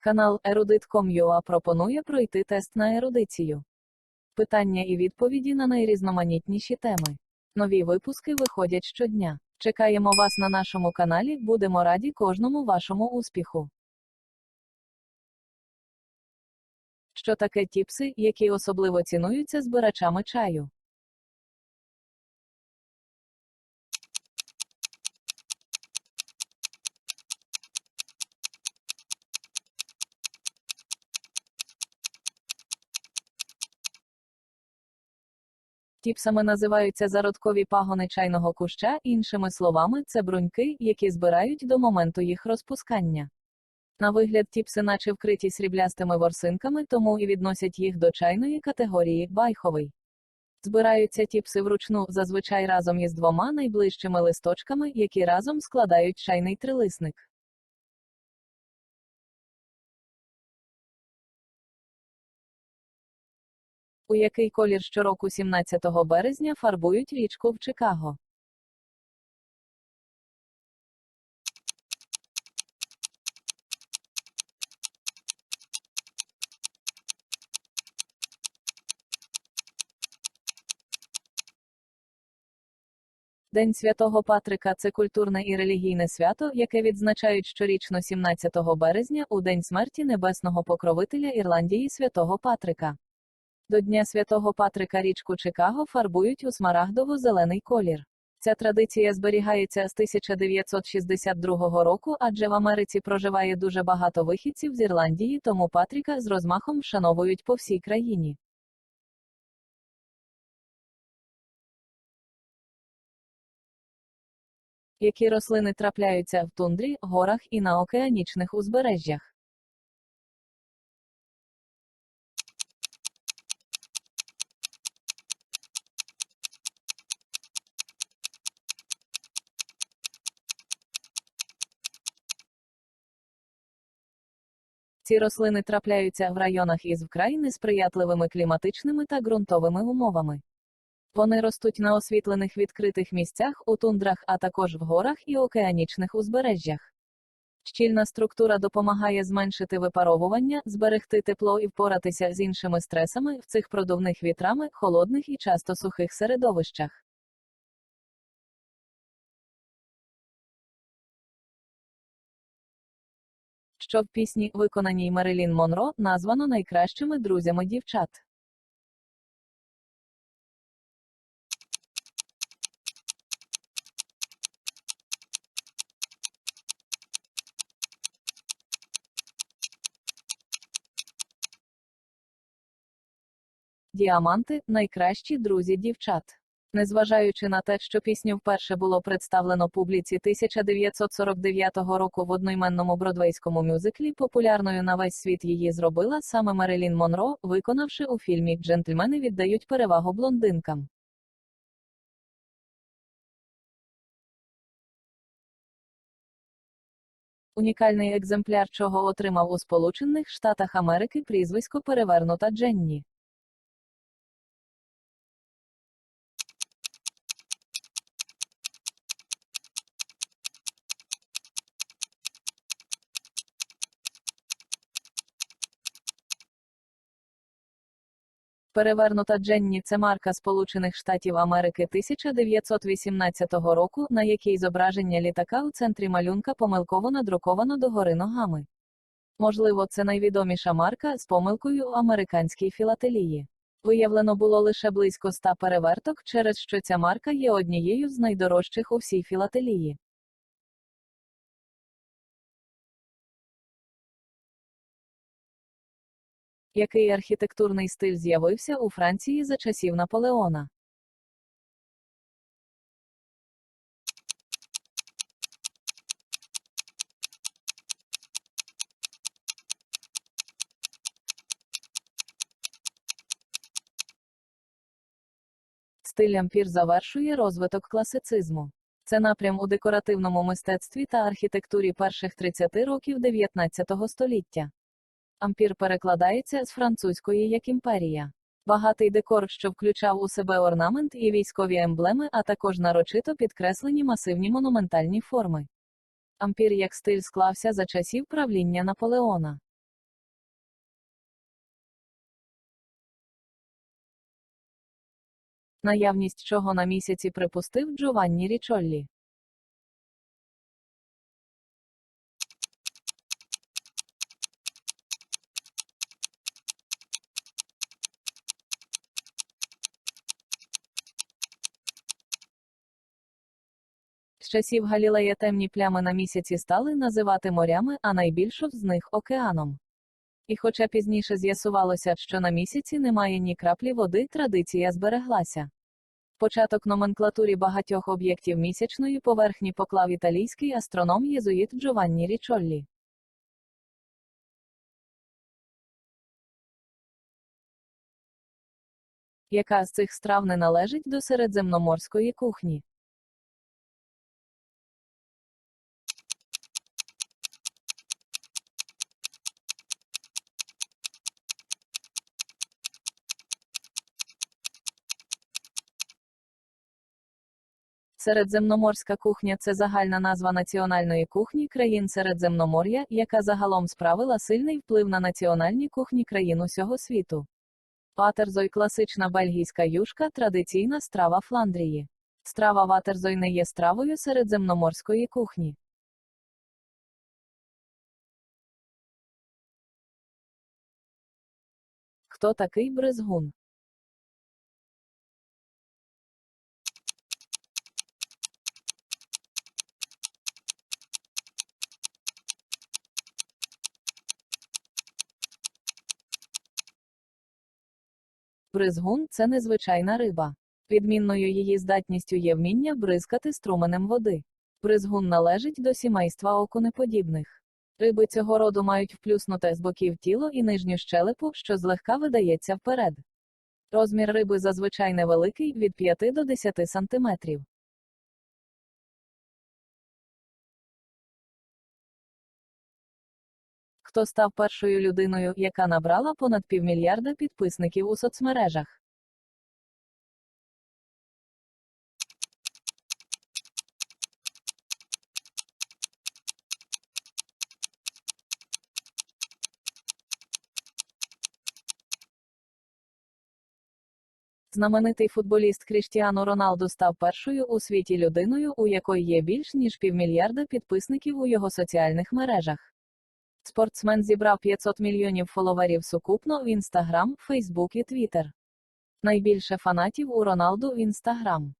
Канал Erudit.com.ua пропонує пройти тест на ерудицію. Питання і відповіді на найрізноманітніші теми. Нові випуски виходять щодня. Чекаємо вас на нашому каналі, будемо раді кожному вашому успіху. Що таке тіпси, які особливо цінуються збирачами чаю? Тіпсами називаються зародкові пагони чайного куща, іншими словами, це бруньки, які збирають до моменту їх розпускання. На вигляд тіпси наче вкриті сріблястими ворсинками, тому і відносять їх до чайної категорії байховий. Збираються тіпси вручну, зазвичай разом із двома найближчими листочками, які разом складають чайний трилисник. У який колір щороку 17 березня фарбують річку в Чикаго? День Святого Патрика це культурне і релігійне свято, яке відзначають щорічно 17 березня у день смерті небесного покровителя Ірландії Святого Патрика. До Дня Святого Патрика річку Чикаго фарбують у смарагдово-зелений колір. Ця традиція зберігається з 1962 року, адже в Америці проживає дуже багато вихідців з Ірландії, тому Патріка з розмахом вшановують по всій країні. Які рослини трапляються в тундрі, горах і на океанічних узбережжях? Ці рослини трапляються в районах із вкрай несприятливими кліматичними та ґрунтовими умовами. Вони ростуть на освітлених відкритих місцях, у тундрах, а також в горах і океанічних узбережжях. Щільна структура допомагає зменшити випаровування, зберегти тепло і впоратися з іншими стресами в цих продувних вітрами, холодних і часто сухих середовищах. Що в пісні, виконаній Мерилін Монро, названо найкращими друзями дівчат. Діаманти найкращі друзі дівчат. Незважаючи на те, що пісню вперше було представлено публіці 1949 року в одноіменному бродвейському мюзиклі, популярною на весь світ її зробила саме Мерилін Монро, виконавши у фільмі Джентльмени віддають перевагу блондинкам. Унікальний екземпляр чого отримав у Сполучених Штатах Америки прізвисько перевернута Дженні. Перевернута Дженні це марка Сполучених Штатів Америки 1918 року, на якій зображення літака у центрі малюнка помилково надруковано догори ногами. Можливо, це найвідоміша марка з помилкою у американській філателії. Виявлено було лише близько 100 переверток, через що ця марка є однією з найдорожчих у всій філателії. Який архітектурний стиль з'явився у Франції за часів Наполеона? Стиль ампір завершує розвиток класицизму. Це напрям у декоративному мистецтві та архітектурі перших 30 років 19 століття. Ампір перекладається з французької як імперія. Багатий декор, що включав у себе орнамент і військові емблеми, а також нарочито підкреслені масивні монументальні форми. Ампір як стиль склався за часів правління Наполеона. Наявність чого на місяці припустив Джованні Річоллі. З часів Галілея темні плями на місяці стали називати морями, а найбільшу з них океаном. І хоча пізніше з'ясувалося, що на місяці немає ні краплі води, традиція збереглася. Початок номенклатурі багатьох об'єктів місячної поверхні поклав італійський астроном єзуїт Джованні Річоллі. Яка з цих страв не належить до середземноморської кухні? Середземноморська кухня це загальна назва національної кухні країн Середземномор'я, яка загалом справила сильний вплив на національні кухні країн усього світу. Ватерзой класична бельгійська юшка, традиційна страва Фландрії. Страва ватерзой не є стравою середземноморської кухні. Хто такий брезгун? Бризгун це незвичайна риба. Відмінною її здатністю є вміння бризкати струменем води. Бризгун належить до сімейства окунеподібних. Риби цього роду мають вплюснуте з боків тіло і нижню щелепу, що злегка видається вперед. Розмір риби зазвичай невеликий від 5 до 10 сантиметрів. Хто став першою людиною, яка набрала понад півмільярда підписників у соцмережах? Знаменитий футболіст Кріштіану Роналду став першою у світі людиною, у якої є більш ніж півмільярда підписників у його соціальних мережах. Спортсмен зібрав 500 мільйонів фоловерів сукупно в Інстаграм, Фейсбук і Твіттер. Найбільше фанатів у Роналду в Інстаграм.